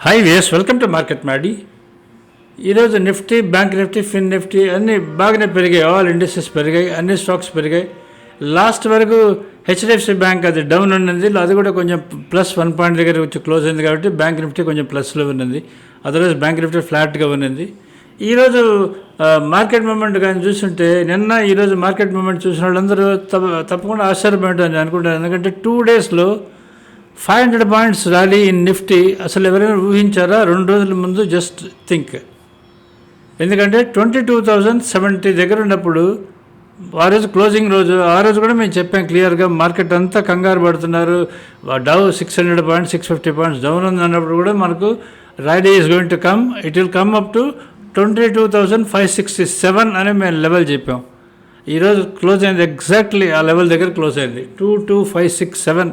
Hi వేస్ welcome to market మాడి ఈరోజు Nifty bank Nifty fin Nifty అన్నీ బాగానే పెరిగాయి. ఆల్ ఇండస్ట్రీస్ పెరిగాయి. అన్ని స్టాక్స్ పెరిగాయి. లాస్ట్ వరకు హెచ్డిఎఫ్సి బ్యాంక్ అది డౌన్ ఉన్నది. అది కూడా కొంచెం ప్లస్ వన్ పాయింట్ దగ్గర వచ్చి క్లోజ్ అయింది కాబట్టి బ్యాంక్ నిఫ్టీ కొంచెం ప్లస్లో ఉన్నది. అదర్వైజ్ బ్యాంక్ నిఫ్టీ ఫ్లాట్గా ఉన్నది. ఈరోజు మార్కెట్ మూమెంట్ కానీ చూస్తుంటే నిన్న ఈరోజు మార్కెట్ మూమెంట్ చూసిన వాళ్ళందరూ తప్ప- తప్పకుండా ఆశ్చర్యపోయిందని అనుకుంటారు. ఎందుకంటే టూ డేస్లో five hundred points rally in Nifty అసలు ఎవరైనా ఊహించారా? రెండు రోజుల ముందు జస్ట్ థింక్. ఎందుకంటే ట్వంటీ టూ థౌజండ్ సెవెంటీ దగ్గర ఉన్నప్పుడు ఆ రోజు క్లోజింగ్ రోజు ఆ రోజు కూడా మేము చెప్పాం క్లియర్గా మార్కెట్ అంతా కంగారు పడుతున్నారు. Dow six hundred points six fifty points down ఉంది అన్నప్పుడు కూడా మనకు rally is going to come. It will come up to twenty two thousand five sixty seven అని మేము లెవెల్ చెప్పాం. ఈరోజు క్లోజ్ అయింది ఎగ్జాక్ట్లీ ఆ లెవెల్ దగ్గర క్లోజ్ అయింది. Two two five six seven.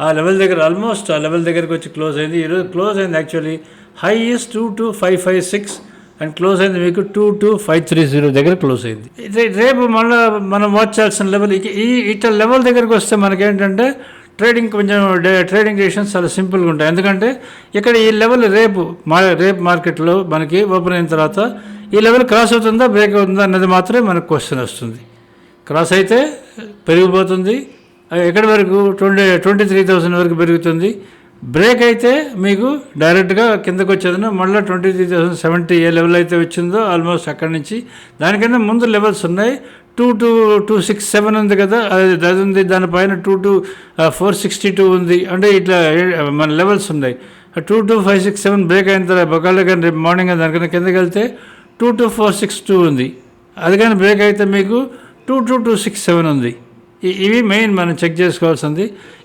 ఆ లెవెల్ దగ్గర ఆల్మోస్ట్ ఆ లెవెల్ దగ్గరికి వచ్చి క్లోజ్ అయింది. ఈరోజు క్లోజ్ అయింది actually. High is two two five five six and close అయింది మీకు two two five three zero దగ్గర క్లోజ్ అయింది. రేపు మళ్ళీ మనం వాచ్ చేయాల్సిన లెవెల్ ఈ ఇట్లా లెవెల్ దగ్గరికి వస్తే మనకేంటంటే ట్రేడింగ్ కొంచెం డే- ట్రేడింగ్ డెసిషన్స్ చాలా సింపుల్గా ఉంటాయి. ఎందుకంటే ఇక్కడ ఈ లెవెల్ రేపు మా రేపు మార్కెట్లో మనకి ఓపెన్ అయిన తర్వాత ఈ లెవెల్ క్రాస్ అవుతుందా బ్రేక్ అవుతుందా అన్నది మాత్రమే మనకు క్వశ్చన్ వస్తుంది. క్రాస్ అయితే పెరిగిపోతుంది. ఎక్కడి వరకు? ట్వంటీ ట్వంటీ త్రీ థౌసండ్ వరకు పెరుగుతుంది. బ్రేక్ అయితే మీకు డైరెక్ట్గా కిందకు వచ్చేదన మళ్ళీ ట్వంటీ త్రీ థౌసండ్ సెవెంటీ ఏ లెవెల్ అయితే వచ్చిందో ఆల్మోస్ట్ అక్కడి నుంచి. దానికన్నా ముందు లెవెల్స్ ఉన్నాయి. Two two two six seven ఉంది కదా అది అది ఉంది. దానిపైన two two four sixty two ఉంది. అంటే ఇట్లా మన లెవెల్స్ ఉన్నాయి. Two two five six seven break అయిన తర్వాత ఒకవేళ కానీ రేపు మార్నింగ్ దానికన్నా కిందకి వెళ్తే two two four six two ఉంది. అది కానీ బ్రేక్ అయితే మీకు two two two six seven ఉంది. ఇవి మెయిన్ మనం చెక్ చేసుకోవాల్సింది.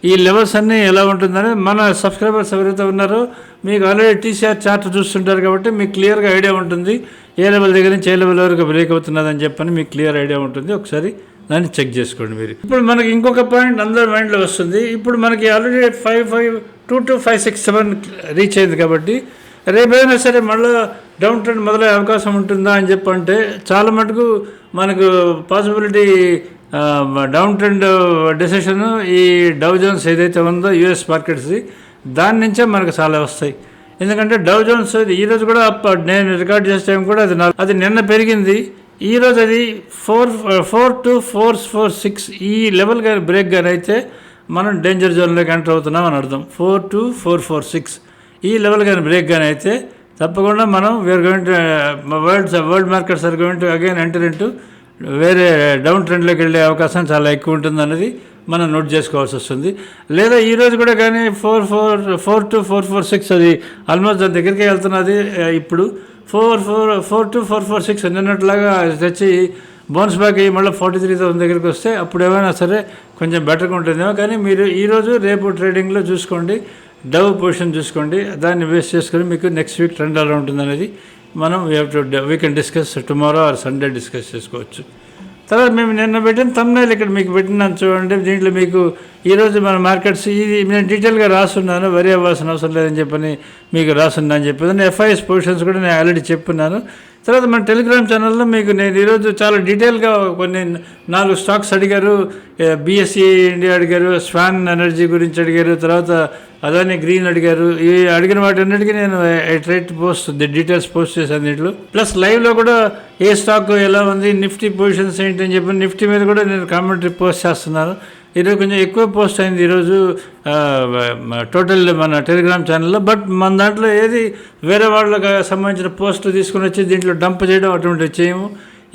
ఈ లెవెల్స్ అన్నీ ఎలా ఉంటుందని మన సబ్స్క్రైబర్స్ ఎవరైతే ఉన్నారో మీకు ఆల్రెడీ టీసీఆర్ చార్ట్ చూస్తుంటారు కాబట్టి మీకు క్లియర్గా ఐడియా ఉంటుంది. ఏ లెవెల్ దగ్గర నుంచి ఏ లెవెల్ వరకు బ్రేక్ అవుతున్నదని చెప్పని మీకు క్లియర్ ఐడియా ఉంటుంది. ఒకసారి దాన్ని చెక్ చేసుకోండి మీరు. ఇప్పుడు మనకి ఇంకొక పాయింట్ అందరి మైండ్లో వస్తుంది. ఇప్పుడు మనకి already five five two two five six seven reach అయింది కాబట్టి రేపైనా సరే మళ్ళీ డౌన్ ట్రెండ్ మొదలయ్యే అవకాశం ఉంటుందా అని చెప్పంటే చాలా మటుకు మనకు పాసిబిలిటీ డౌన్ ట్రెండ్ డెసిషన్ ఈ డౌ జోన్స్ ఏదైతే ఉందో యుఎస్ మార్కెట్స్ది దాని నుంచే మనకు చాలా వస్తాయి. ఎందుకంటే డౌ జోన్స్ ఈ రోజు కూడా నేను రికార్డ్ చేసే టైం కూడా అది అది నిన్న పెరిగింది. ఈ రోజు అది four four two four four six ఈ లెవెల్ కానీ బ్రేక్ కానీ అయితే మనం డేంజర్ జోన్లోకి ఎంటర్ అవుతున్నాం అని అర్థం. Four two four four six ఈ లెవెల్ కానీ బ్రేక్ కానీ అయితే తప్పకుండా మనం we're going to world world markets are going to again enter into వేరే డౌన్ ట్రెండ్లోకి వెళ్ళే అవకాశం చాలా ఎక్కువ ఉంటుంది అన్నది మనం నోట్ చేసుకోవాల్సి వస్తుంది. లేదా ఈరోజు కూడా కానీ four four four to four four six అది ఆల్మోస్ట్ దాని దగ్గరికి వెళ్తున్నది ఇప్పుడు four four four to four four six నిన్నట్లాగా తెచ్చి బోన్స్ బ్యాక్ అయ్యి మళ్ళీ ఫార్టీ త్రీ థౌసండ్ దగ్గరికి వస్తే అప్పుడు ఏమైనా సరే కొంచెం బెటర్గా ఉంటుందేమో. కానీ మీరు ఈరోజు రేపు ట్రేడింగ్లో చూసుకోండి. డవ్ పొజిషన్ చూసుకోండి. దాన్ని వేస్ట్ చేసుకొని మీకు నెక్స్ట్ వీక్ ట్రెండ్ ఎలా ఉంటుంది అనేది మనం we have to we can discuss tomorrow or Sunday discuss చేసుకోవచ్చు. తర్వాత మేము నిన్న పెట్టిన తమ్నైల్ ఇక్కడ మీకు పెట్టినాను చూడండి. దీంట్లో మీకు ఈరోజు మన మార్కెట్స్ ఇది నేను డీటెయిల్గా రాస్తున్నాను. వరి అవ్వాల్సిన అవసరం లేదని చెప్పని మీకు రాస్తున్నా అని చెప్పేది ఎఫ్ఐఎస్ పొజిషన్స్ కూడా నేను ఆల్రెడీ చెప్పున్నాను. తర్వాత మన టెలిగ్రామ్ ఛానల్లో మీకు నేను ఈరోజు చాలా డీటెయిల్గా కొన్ని నాలుగు స్టాక్స్ అడిగారు. బిఎస్సి ఇండియా అడిగారు స్వాన్ ఎనర్జీ గురించి అడిగారు తర్వాత అలానే గ్రీన్ అడిగారు. ఈ అడిగిన వాటి అన్నిటికీ నేను ట్రైట్ పోస్ట్ డీటెయిల్స్ పోస్ట్ చేశాను దీంట్లో. ప్లస్ లైవ్లో కూడా ఏ స్టాక్ ఎలా ఉంది నిఫ్టీ పొజిషన్స్ ఏంటి అని చెప్పి నిఫ్టీ మీద కూడా నేను కామెంటరీ పోస్ట్ చేస్తున్నాను. ఈరోజు కొంచెం ఎక్కువ పోస్ట్ అయింది ఈరోజు టోటల్ మన టెలిగ్రామ్ ఛానల్లో బట్ మన దాంట్లో ఏది వేరే వాళ్ళకి సంబంధించిన పోస్టులు తీసుకుని వచ్చి దీంట్లో డంప్ చేయడం అటువంటివి చేయము.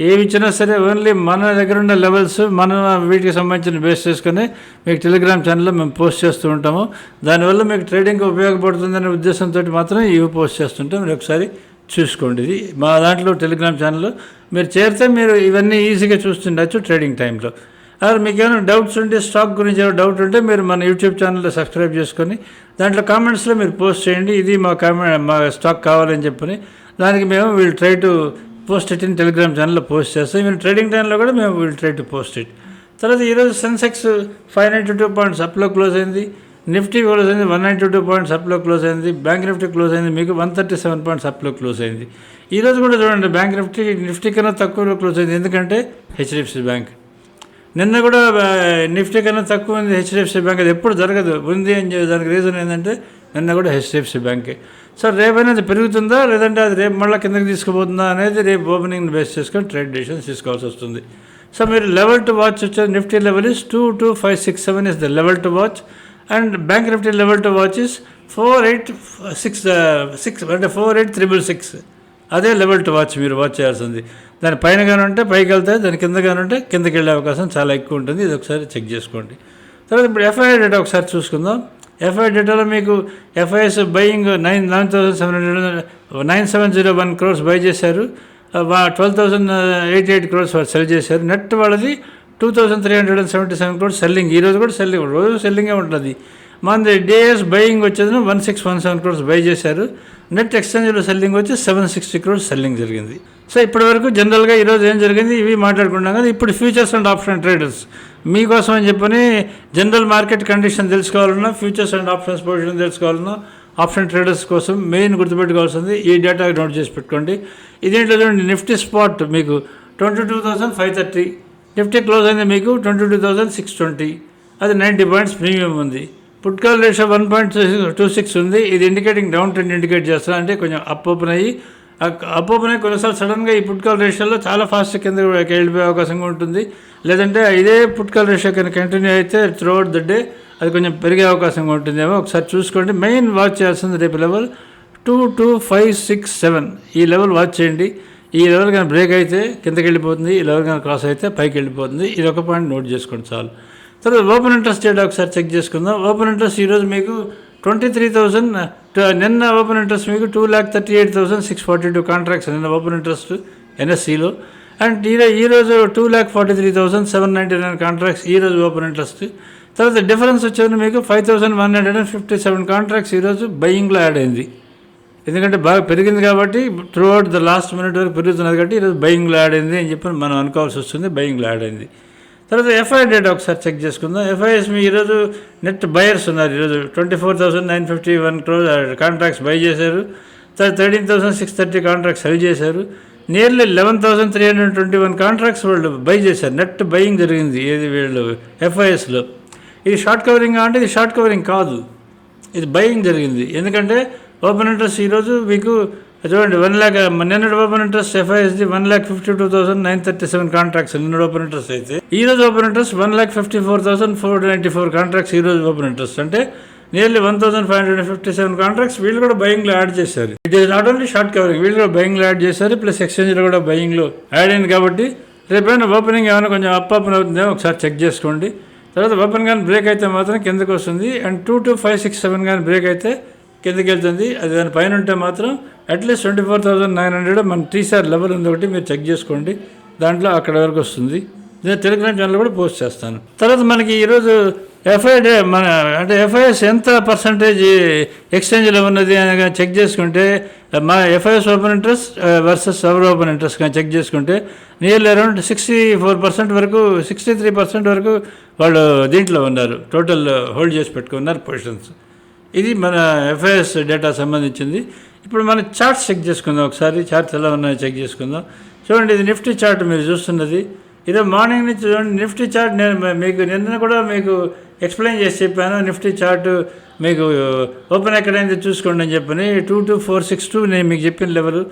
ఏమి ఇచ్చినా సరే ఓన్లీ మన దగ్గర ఉన్న లెవెల్స్ మన వీటికి సంబంధించిన బేస్ చేసుకొని మీకు టెలిగ్రామ్ ఛానల్లో మేము పోస్ట్ చేస్తూ ఉంటాము. దానివల్ల మీకు ట్రేడింగ్ ఉపయోగపడుతుందనే ఉద్దేశంతో మాత్రం ఇవి పోస్ట్ చేస్తుంటాం. మీరు ఒకసారి చూసుకోండి ఇది. మా దాంట్లో టెలిగ్రామ్ ఛానల్లో మీరు చేరితే మీరు ఇవన్నీ ఈజీగా చూస్తుండొచ్చు ట్రేడింగ్ టైంలో అలా మీకు ఏమైనా డౌట్స్ ఉంటే స్టాక్ గురించి ఏమైనా డౌట్ ఉంటే మీరు మన యూట్యూబ్ ఛానల్లో సబ్స్క్రైబ్ చేసుకొని దాంట్లో కామెంట్స్లో మీరు పోస్ట్ చేయండి. ఇది మా కామెంట్ మా స్టాక్ కావాలని చెప్పని. దానికి మేము వీళ్ళు try to post it in Telegram ఛానల్లో పోస్ట్ చేస్తాం. ఈవెన్ ట్రేడింగ్ టైంలో కూడా మేము వీళ్ళు ట్రై టు పోస్ట్ ఇట్ తర్వాత ఈరోజు Sensex five ninety two points అప్లో close అయింది. నిఫ్టీ క్లోజ్ అయింది వన్ నైంటీ టూ పాయింట్స్ అప్లో క్లోజ్ అయింది. బ్యాంక్ నిఫ్టీ క్లోజ్ అయింది మీకు వన్ థర్టీ సెవెన్ పాయింట్స్ అప్లో క్లోజ్ అయింది. ఈరోజు కూడా చూడండి బ్యాంక్ నిఫ్టీ నిఫ్టీ కన్నా తక్కువలో క్లోజ్ అయింది. ఎందుకంటే హెచ్డిఎఫ్సి బ్యాంక్ నిన్న కూడా నిఫ్టీ కన్నా తక్కువ ఉంది హెచ్డిఎఫ్సి బ్యాంక్. అది ఎప్పుడు జరగదు. ఉంది అని చెప్పి దానికి రీజన్ ఏంటంటే నిన్న కూడా హెచ్డిఎఫ్సి బ్యాంకే. సార్ రేపైనా అది పెరుగుతుందా? లేదంటే అది రేపు మళ్ళీ కిందకి తీసుకుపోతుందా అనేది రేపు ఓపెనింగ్ బేస్ చేసుకొని ట్రేడ్ డిషన్స్ తీసుకోవాల్సి వస్తుంది. సో మీరు లెవెల్ టు వాచ్ వచ్చే Nifty level is two two five six seven is the level to watch. And bank Nifty level to watch is four eight six six అంటే four eight triple six. అదే level to watch మీరు watch చేయాల్సింది. దాని పైన పైకి వెళ్తే దాని కింద ఉంటే కిందకి వెళ్ళే అవకాశం చాలా ఎక్కువ ఉంటుంది. ఇది ఒకసారి చెక్ చేసుకోండి. తర్వాత ఇప్పుడు ఎఫ్ఐఆర్ డేటా ఒకసారి చూసుకుందాం. ఎఫ్ఐఆర్ డేటాలో మీకు FIs buying nine nine thousand seven hundred nine seven zero one crores buy చేశారు. Twelve thousand eighty eight crores వాళ్ళు సెల్ చేశారు. నెట్ వాళ్ళది two thousand three hundred and seventy seven crores selling. ఈ రోజు కూడా సెల్లింగ్ రోజు సెల్లింగే ఉంటుంది. మనది డేస్ బయింగ్ వచ్చేది one six one seven crores buy చేశారు. నెట్ ఎక్స్చేంజ్లో సెల్లింగ్ వచ్చి సెవెన్ సిక్స్టీ క్రోర్స్ సెల్లింగ్ జరిగింది. సో ఇప్పటి వరకు జనరల్గా ఈరోజు ఏం జరిగింది? ఇవి మాట్లాడుకుంటాం కదా ఇప్పుడు ఫ్యూచర్స్ అండ్ ఆప్షన్ ట్రేడర్స్. మీకోసం అని చెప్పని జనరల్ మార్కెట్ కండిషన్ తెలుసుకోవాలన్నా ఫ్యూచర్స్ అండ్ ఆప్షన్స్ పొజిషన్ తెలుసుకోవాలన్నా ఆప్షన్ ట్రేడర్స్ కోసం మెయిన్ గుర్తుపెట్టుకోవాల్సింది ఈ డేటా నోట్ చేసి పెట్టుకోండి. ఇదేంటో చూడండి నిఫ్టీ స్పాట్ మీకు twenty two thousand five thirty. Nifty close అయింది మీకు twenty two thousand six twenty. అది నైంటీ పాయింట్స్ ప్రీమియం ఉంది. Put call ratio one point two six ఉంది. ఇది ఇండికేటింగ్ డౌన్ ట్రెండ్ ఇండికేట్ చేస్తుంది. అంటే కొంచెం అప్ ఓపెన్ అయ్యి అప్ ఓపెన్ అయ్యి కొన్నిసార్లు సడన్గా ఈ పుట్కాల్ రేషియోలో చాలా ఫాస్ట్ కింద వెళ్ళిపోయే అవకాశం ఉంటుంది. లేదంటే ఇదే పుట్కాల్ రేషియో కింద కంటిన్యూ అయితే త్రూ అవుట్ ద డే అది కొంచెం పెరిగే అవకాశం ఉంటుందేమో. ఒకసారి చూసుకోండి. మెయిన్ వాచ్ చేయాల్సింది రేపు level two two five six seven ఈ లెవెల్ వాచ్ చేయండి. ఈ లెవెల్ కానీ బ్రేక్ అయితే కిందకి వెళ్ళిపోతుంది. ఈ లెవెల్ కానీ క్రాస్ అయితే పైకి వెళ్ళిపోతుంది. ఇది ఒక పాయింట్ నోట్ చేసుకోండి చాలు. తర్వాత ఓపెన్ ఇంట్రెస్ట్ డేటా ఒకసారి చెక్ చేసుకుందాం. ఓపెన్ ఇంట్రెస్ట్ ఈరోజు మీకు ట్వంటీ త్రీ థౌసండ్ నిన్న ఓపెన్ ఇంట్రెస్ట్ మీకు two lakh thirty eight thousand six forty two contracts నిన్న ఓపెన్ ఇంట్రెస్ట్ ఎన్ఎస్సిలో. అండ్ ఈ ఈరోజు two lakh forty three thousand seven ninety nine contracts ఈరోజు ఓపెన్ ఇంట్రెస్ట్. తర్వాత డిఫరెన్స్ వచ్చేది మీకు five thousand one hundred and fifty seven contracts ఈరోజు బయింగ్లో యాడ్ అయింది. ఎందుకంటే బాగా పెరిగింది కాబట్టి through out the last minute వరకు పెరుగుతున్నది కాబట్టి ఈరోజు బయింగ్లో యాడ్ అయింది అని చెప్పి మనం అనుకోవాల్సి వస్తుంది బయింగ్లో యాడ్ అయింది. తర్వాత ఎఫ్ఐ డేటా ఒకసారి చెక్ చేసుకుందాం. ఎఫ్ఐఎస్ మీ ఈరోజు నెట్ బయర్స్ ఉన్నారు ఈరోజు. Twenty four thousand nine fifty one crore contracts buy చేశారు. తర్వాత thirteen thousand six thirty contracts sell చేశారు. Nearly eleven thousand three hundred twenty one contracts వాళ్ళు బై చేశారు. నెట్ బయింగ్ జరిగింది ఏది వీళ్ళు ఎఫ్ఐఎస్లో ఇది షార్ట్ కవరింగ్ అంటే ఇది షార్ట్ కవరింగ్ కాదు. ఇది బయింగ్ జరిగింది. ఎందుకంటే ఓపెన్ ఇంట్రెస్ట్ ఈరోజు మీకు చూడండి వన్ ల్యాక్ నిన్నటి open interest ఎఫ్ఐఎస్ది one lakh fifty two thousand nine thirty seven contracts నిన్నటి ఓపెన్ ఇంట్రెస్ట్ అయితే. ఈ రోజు open interest one lakh fifty four thousand four ninety four contracts ఈ రోజు ఓపెన్ ఇంట్రెస్ట్ అంటే nearly one thousand five hundred fifty seven contracts వీళ్ళు కూడా బయింగ్లో యాడ్ చేశారు. It is not only short covering వీళ్ళు కూడా బయింగ్లో యాడ్ చేశారు ప్లస్ ఎక్స్చేంజ్లో కూడా బయింగ్లో యాడ్ అయింది కాబట్టి రేపైనా ఓపెనింగ్ ఏమైనా కొంచెం అప్ అప్ అవుతుందేమో ఒకసారి చెక్ చేసుకోండి. తర్వాత ఓపెన్ కానీ బ్రేక్ అయితే మాత్రం కిందకు వస్తుంది. And two two five six seven కానీ బ్రేక్ అయితే కిందకి వెళ్తుంది అది దాని పైన ఉంటే మాత్రం at least twenty four thousand nine hundred మన టీసీఆర్ లెవెల్ ఉంది ఒకటి మీరు చెక్ చేసుకోండి. దాంట్లో అక్కడ వరకు వస్తుంది. నేను టెలిగ్రామ్ ఛానల్ కూడా పోస్ట్ చేస్తాను. తర్వాత మనకి ఈరోజు ఎఫ్ఐ మన అంటే ఎఫ్ఐఎస్ ఎంత పర్సంటేజ్ ఎక్స్చేంజ్లో ఉన్నది అని చెక్ చేసుకుంటే మా ఎఫ్ఐఎస్ ఓపెన్ ఇంట్రెస్ట్ వర్సెస్ సవర్ ఓపెన్ ఇంట్రెస్ట్ కానీ చెక్ చేసుకుంటే nearly around sixty four percent వరకు సిక్స్టీ త్రీ పర్సెంట్ వరకు వాళ్ళు దీంట్లో ఉన్నారు. టోటల్ హోల్డ్ చేసి పెట్టుకున్నారు పొజిషన్స్ ఇది మన ఎఫ్ఐఎస్ డేటా సంబంధించింది. ఇప్పుడు మనం చార్ట్స్ చెక్ చేసుకుందాం ఒకసారి. చార్ట్స్ ఎలా ఉన్నాయో చెక్ చేసుకుందాం. చూడండి ఇది నిఫ్టీ చార్ట్ మీరు చూస్తున్నది. ఇదే మార్నింగ్ నుంచి చూడండి నిఫ్టీ చార్ట్ నేను మీకు నిన్న కూడా మీకు ఎక్స్ప్లెయిన్ చేసి చెప్పాను. నిఫ్టీ చార్ట్ మీకు ఓపెన్ ఎక్కడైంది చూసుకోండి అని చెప్పని. Two two four six two నేను మీకు చెప్పిన లెవెల్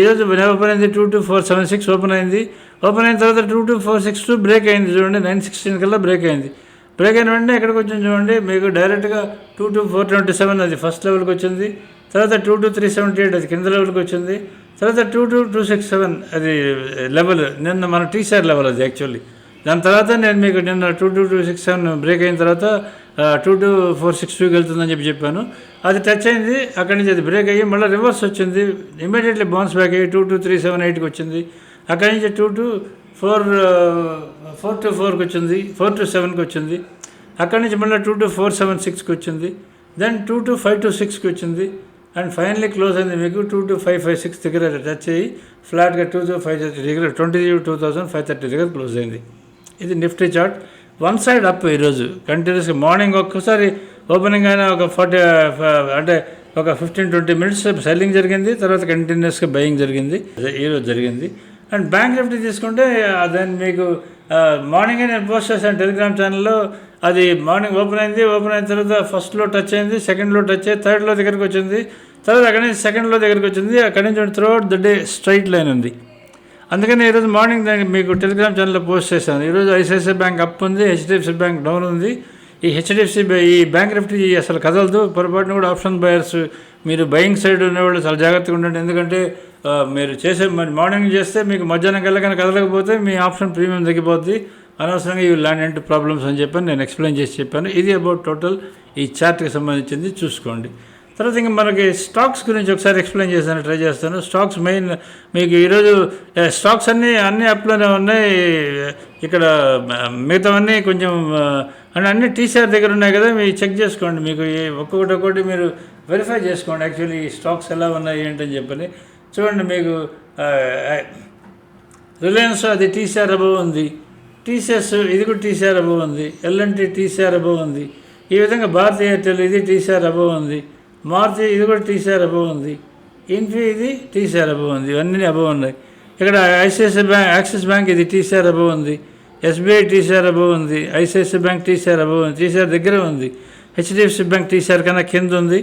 ఈరోజు ఓపెన్ అయింది two two four seven six open అయింది. ఓపెన్ అయిన తర్వాత two two four six two break అయింది. చూడండి నైన్ సిక్స్టీన్ కల్లా బ్రేక్ అయింది. బ్రేక్ అయిన వెంటనే ఎక్కడికి వచ్చింది చూడండి మీకు డైరెక్ట్గా two two four twenty seven అది ఫస్ట్ లెవెల్కి వచ్చింది తర్వాత two two three seventy eight అది కింద లెవెల్కి వచ్చింది తర్వాత two two two six seven అది లెవెల్ నిన్న మన టీసీఆర్ లెవెల్ అది యాక్చువల్లీ దాని తర్వాత నేను మీకు నిన్న two two two six seven break అయిన తర్వాత టూ టూ ఫోర్ సిక్స్ టూకి వెళ్తుందని చెప్పి చెప్పాను. అది టచ్ అయింది అక్కడి నుంచి అది బ్రేక్ అయ్యి మళ్ళీ రివర్స్ వచ్చింది ఇమీడియట్లీ బౌన్స్ బ్యాక్ అయ్యి టూ టూ త్రీ సెవెన్ ఎయిట్కి వచ్చింది. అక్కడి నుంచి two two four four to ఫోర్కి వచ్చింది ఫోర్ టు సెవెన్కి వచ్చింది అక్కడి నుంచి మళ్ళీ టూ టు ఫోర్ సెవెన్ సిక్స్కి వచ్చింది then two two five two సిక్స్కి వచ్చింది అండ్ ఫైనలీ క్లోజ్ అయింది మీకు two two five five six దగ్గర టచ్ అయ్యి ఫ్లాట్గా టూ టు ఫైవ్ థర్టీ దగ్గర twenty two thousand five thirty దగ్గర క్లోజ్ అయింది. ఇది Nifty chart. One side up ఈరోజు కంటిన్యూస్గా మార్నింగ్ ఒక్కసారి ఓపెనింగ్ అయినా ఒక ఫార్టీ అంటే ఒక ఫిఫ్టీన్ ట్వంటీ మినిట్స్ సెల్లింగ్ జరిగింది తర్వాత కంటిన్యూస్గా బయింగ్ జరిగింది ఈరోజు జరిగింది. అండ్ బ్యాంక్ నిఫ్టీ తీసుకుంటే దాన్ని మీకు మార్నింగే నేను పోస్ట్ చేశాను టెలిగ్రామ్ ఛానల్లో. అది మార్నింగ్ ఓపెన్ అయింది ఓపెన్ అయిన తర్వాత ఫస్ట్లో టచ్ అయింది సెకండ్లో టచ్ అయ్యి థర్డ్లో దగ్గరికి వచ్చింది. తర్వాత అక్కడి నుంచి సెకండ్లో దగ్గరికి వచ్చింది అక్కడి నుంచి throughout the day straight line ఉంది. అందుకని ఈరోజు మార్నింగ్ దానికి మీకు టెలిగ్రామ్ ఛానల్లో పోస్ట్ చేశాను. ఈరోజు ఐసిఐసిఐ బ్యాంక్ అప్ ఉంది హెచ్డిఎఫ్సి బ్యాంక్ డౌన్ ఉంది. ఈ హెచ్డిఎఫ్సి ఈ బ్యాంక్ నిఫ్టీ అసలు కదలదు పొరపాటున కూడా ఆప్షన్ బయర్స్ మీరు బయింగ్ సైడ్ ఉన్నవాళ్ళు చాలా జాగ్రత్తగా ఉండండి. ఎందుకంటే మీరు చేసే మరి మార్నింగ్ చేస్తే మీకు మధ్యాహ్నం కల్లా కానీ కదలకపోతే మీ ఆప్షన్ ప్రీమియం తగ్గిపోద్ది. అనవసరంగా ఈ ల్యాండ్ అండ్ ప్రాబ్లమ్స్ అని చెప్పాను. నేను ఎక్స్ప్లెయిన్ చేసి చెప్పాను. ఇది అబౌట్ టోటల్ ఈ చార్ట్కి సంబంధించింది చూసుకోండి. తర్వాత ఇంకా మనకి స్టాక్స్ గురించి ఒకసారి ఎక్స్ప్లెయిన్ చేస్తాను ట్రై చేస్తాను. స్టాక్స్ మెయిన్ మీకు ఈరోజు స్టాక్స్ అన్నీ అన్ని అప్లోనే ఉన్నాయి. ఇక్కడ మిగతావన్నీ కొంచెం అంటే అన్ని టీసీఆర్ దగ్గర ఉన్నాయి కదా. మీరు చెక్ చేసుకోండి. మీకు ఒక్కొక్కటి ఒక్కొక్కటి మీరు వెరిఫై చేసుకోండి. యాక్చువల్లీ ఈ స్టాక్స్ ఎలా ఉన్నాయి ఏంటని చెప్పని. చూడండి మీకు రిలయన్స్ అది టీసీఆర్ అబవ్ ఉంది. టీసీఎస్ ఇది కూడా టీసీఆర్ అబవ్ ఉంది. ఎల్ఎన్టీ టీసీఆర్ అబవ్ ఉంది. ఈ విధంగా భారతీయ ఎయిర్టెల్ ఇది టీసీఆర్ అబవ్ ఉంది. మారుతి ఇది కూడా టీసీఆర్ అబవ్ ఉంది. ఇన్ఫీ ఇది టీసీఆర్ అబవ్ ఉంది. ఇవన్నీ అబవ్ ఉన్నాయి. ఇక్కడ ఐసిఐసిఐ బ్యాంక్ యాక్సిస్ బ్యాంక్ ఇది టీసీఆర్ అబవ్ ఉంది. ఎస్బీఐ టీసీఆర్ అబవ్ ఉంది. ఐసిఐసిఐ బ్యాంక్ టీసీఆర్ అబవ్ ఉంది. టీసీఆర్ దగ్గర ఉంది. హెచ్డిఎఫ్సి బ్యాంక్ టీసీఆర్ కన్నా కింద ఉంది.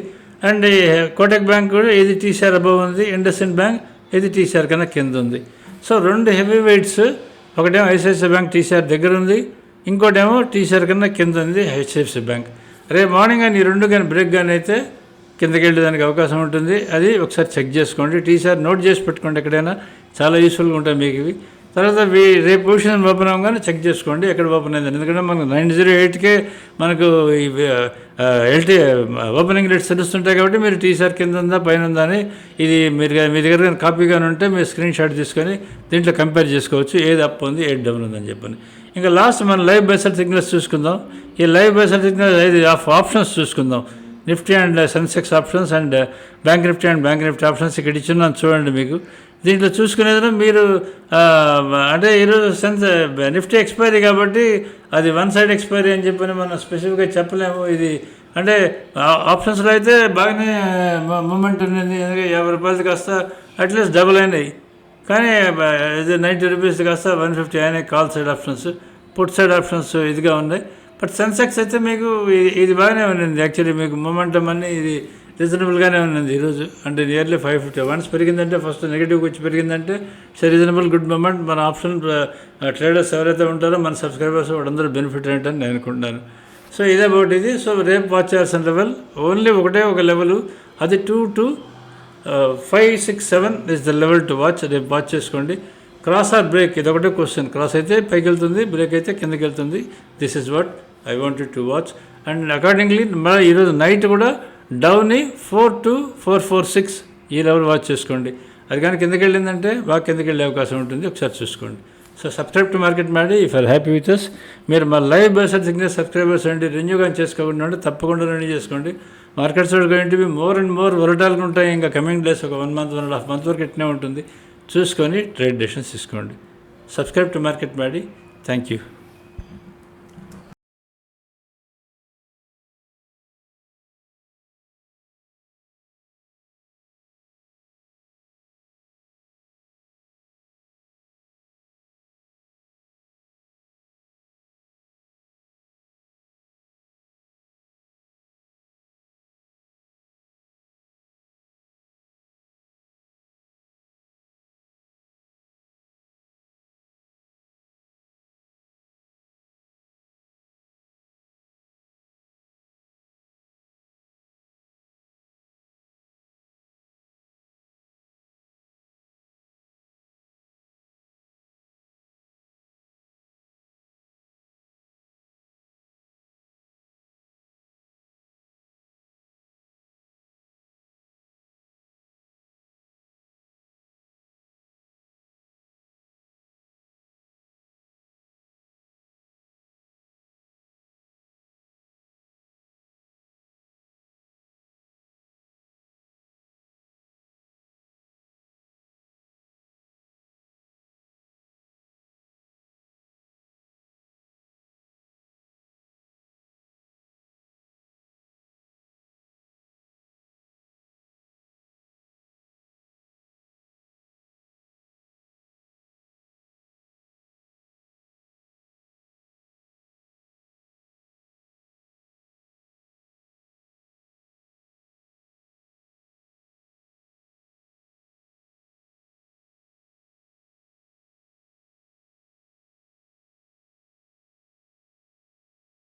అండ్ కోటక్ బ్యాంక్ కూడా ఇది టీసీఆర్ అబవ్ ఉంది ఇండస్ఇండ్ బ్యాంక్ ఇది టీసీఆర్ కన్నా కింద ఉంది. సో రెండు హెవీ వెయిట్స్ ఒకటేమో ఐసిఐసిఐ బ్యాంక్ టీసీఆర్ దగ్గర ఉంది ఇంకోటేమో టీసీఆర్ కన్నా కింద ఉంది హెచ్డిఎఫ్సి బ్యాంక్. రేపు మార్నింగ్ కానీ ఈ రెండు కానీ బ్రేక్ కానీ అయితే కిందకి వెళ్ళేదానికి అవకాశం ఉంటుంది. అది ఒకసారి చెక్ చేసుకోండి. టీసీఆర్ నోట్ చేసి పెట్టుకోండి ఎక్కడైనా. చాలా యూస్ఫుల్గా ఉంటాయి మీకు ఇవి. తర్వాత మీ రేపు పొజిషన్ ఓపెన్ అవ్వగానే చెక్ చేసుకోండి ఎక్కడ ఓపెన్ అయింది ఎందుకంటే మనకు నైన్ జీరో ఎయిట్కే మనకు ఈ ఎల్టీ ఓపెనింగ్ రేట్స్ తెలుస్తుంటాయి కాబట్టి మీరు టీసీఆర్ కింద ఉందా పైన ఉందా అని ఇది మీరు మీ దగ్గర కానీ ఉంటే మీరు స్క్రీన్ షాట్ తీసుకొని దీంట్లో కంపేర్ చేసుకోవచ్చు ఏది అప్ ఉంది ఏది డౌన్ ఉందని చెప్పని. ఇంకా లాస్ట్ మనం లైవ్ బేసల్ సిగ్నల్స్ చూసుకుందాం. ఈ లైవ్ బేసల్ సిగ్నల్స్ ఐదు ఆఫ్ ఆప్షన్స్ చూసుకుందాం. Nifty and Sensex options and bank Nifty and bank Nifty options ఇక్కడ ఇచ్చున్నాను చూడండి మీకు. దీంట్లో చూసుకునేది మీరు అంటే ఈరోజు సెన్స్ నిఫ్టీ ఎక్స్పైరీ కాబట్టి అది వన్ సైడ్ ఎక్స్పైరీ అని చెప్పని మనం స్పెసిఫిక్గా చెప్పలేము. ఇది అంటే ఆప్షన్స్లో అయితే బాగానే మూమెంట్ ఉంది ఎందుకంటే యాభై రూపాయలది కాస్త అట్లీస్ట్ డబుల్ అయినాయి. కానీ ఇది నైంటీ రూపీస్ కాస్త వన్ ఫిఫ్టీ అయినాయి call side options put side options ఇదిగా ఉన్నాయి. బట్ సెన్సెక్స్ అయితే మీకు ఇది బాగానే ఉండింది. యాక్చువల్లీ మీకు మొమెంటం అని ఇది రీజనబుల్గానే ఉన్నది ఈరోజు. అంటే నియర్లీ ఫైవ్ ఫిఫ్టీ వన్స్ పెరిగిందంటే ఫస్ట్ నెగిటివ్ వచ్చి పెరిగిందంటే సో రీజనబుల్ గుడ్ మూమెంట్ మన ఆప్షన్ ట్రేడర్స్ uh, uh, ఎవరైతే ఉంటారో మన సబ్స్క్రైబర్స్ వాళ్ళందరూ బెనిఫిట్ ఏంటని నేను అనుకుంటున్నాను. సో ఇదే అబౌట్ ఇది. సో రేపు వాచ్ చేయాల్సిన లెవెల్ ఓన్లీ ఒకటే ఒక లెవెల్ అది two two five six seven is the level to watch రేపు వాచ్ చేసుకోండి. క్రాస్ ఆర్ బ్రేక్ ఇది ఒకటే క్వశ్చన్ క్రాస్ అయితే పైకి వెళ్తుంది బ్రేక్ అయితే కిందకి వెళ్తుంది this is what I wanted to watch and accordingly మళ్ళీ ఈరోజు నైట్ కూడా డౌని four two four four six ఈ లెవెల్ వాచ్ చేసుకోండి. అది కానీ కిందకి వెళ్ళిందంటే బాగా కిందకి వెళ్ళే అవకాశం ఉంటుంది ఒకసారి చూసుకోండి. సో సబ్స్క్రైబ్ టు మార్కెట్ మాడి if are happy with us మీరు మా లైవ్ బేస్డ్ సిగ్నల్ సబ్స్క్రైబర్స్ అండి రెన్యూ కానీ చేసుకోకుండా ఉంటే తప్పకుండా రెన్యూ చేసుకోండి. Markets going to be more and more వరటాలుగా ఉంటాయి. ఇంకా కమింగ్ డేస్ ఒక one month one and half month వరకు ఇట్నే ఉంటుంది. చూసుకొని ట్రేడ్ డెసిషన్స్ తీసుకోండి. సబ్స్క్రైబ్ టు మార్కెట్ మాడి థ్యాంక్ యూ